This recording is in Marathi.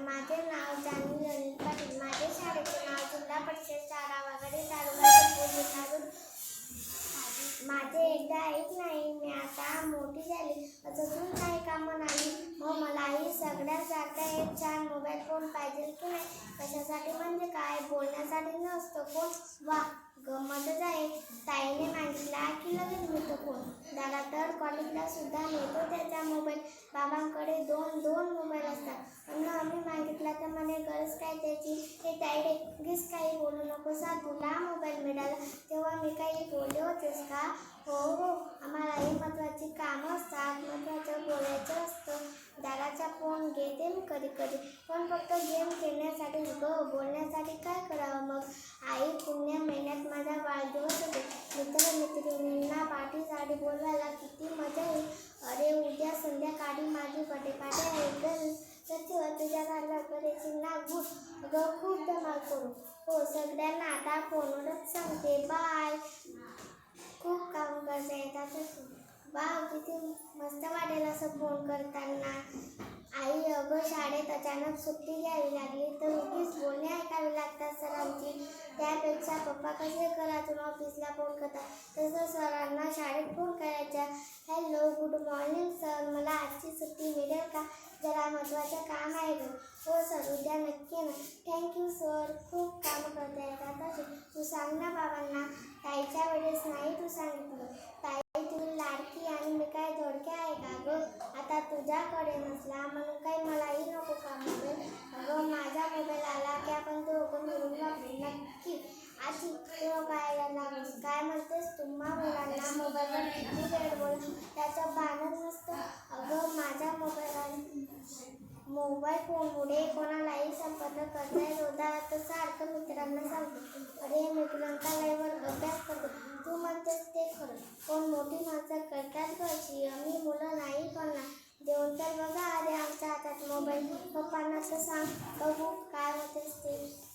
माझे नाव जानवी अनिल पाटील. माझे शाळेचे नाव जिल्हा परिषद शाळा वगैरे तालुका माझे एकदा ऐक नाही मी आता मोठी झाली. अजून काही कामं नाही. मग मलाही सगळ्या जागा एक छान मोबाईल फोन पाहिजे की नाही? कशासाठी म्हणजे काय? बोलण्यासाठी नसतो फोन वा गमतच आहे ताईने मागितला की लगेच मिळतो फोन दादा तर कॉलेजला सुद्धा नेतो त्याचा मोबाईल बाबांकडे दोन दोन मोबाईल असतात. पण तर म्हणे गरज काय त्याची? हे डायरेक्ट काही बोलू नको सा तुला मोबाईल मिळाला. तेव्हा मी काही बोलले होतेस का? हो हो आम्हालाही महत्त्वाची कामं असतात महत्त्वाचं बोलायचं असतं. दादाचा फोन घेते मी कधी कधी पण फक्त गेम खेळण्यासाठी ग बोलण्यासाठी काय करावं मग? आई पुण्या महिन्यात माझा वाढदिवस होते. मित्र मैत्रिणींना पाठी साडी बोलवायला किती मजा येईल. अरे उद्या संध्याकाळी माझी बटेपाटे ऐकल आहे गं सचिव तुझ्या घरला करायची ना अगं खूप धमाल करू. हो सगळ्यांना आता फोनवरच सांगते. बाय खूप काम करता येतात बा किती मस्त वाटेल असं फोन करताना. आई अगं शाळेत अचानक सुट्टी घ्यावी लागली तर उगीच बोलणे ऐकावी लागतात सरांची. त्यापेक्षा पप्पा कसे घरातून ऑफिसला फोन करतात तसं सरांना शाळेत फोन करायचा हॅलो गुड मॉर्निंग सर मला आजची सुट्टी मिळेल. का? जरा महत्त्वाचं काम आहे गं. हो सर उद्या नक्की ना. थँक्यू सर खूप कामं करता येतात. असे तू सांग ना बाबांना. ताईच्या वेळेस नाही तू सांगितलं. ताई तुम्ही लाडकी आणि मी काय धोडके आहे का गं? आता तुझ्याकडे नसला म्हणून काही मलाही नको का मोबाईल अगं माझा मोबाईल आला की आपण दोघं मिळून वापरू नक्की. आजी तेव्हा काय लागेल. काय म्हणतेस? तुम्हा मुलांना मोबाईलवर किती वेळ बोल त्याचं भानच नसतं. मोबाईल फोनमुळे कोणालाही संपर्क करता येत होता तसा अर्थ मित्रांना सांगतो. अरे मी प्रियंका लाईव्हवर अभ्यास करतो. तू म्हणतेस ते खरं. कोण मोठी माणसं करतात कशी? आम्ही मुलं नाही करणार देऊन तर बघा. अरे आमच्या हातात मोबाईल. पप्पांना तर सांग. बघू काय होतेस ते.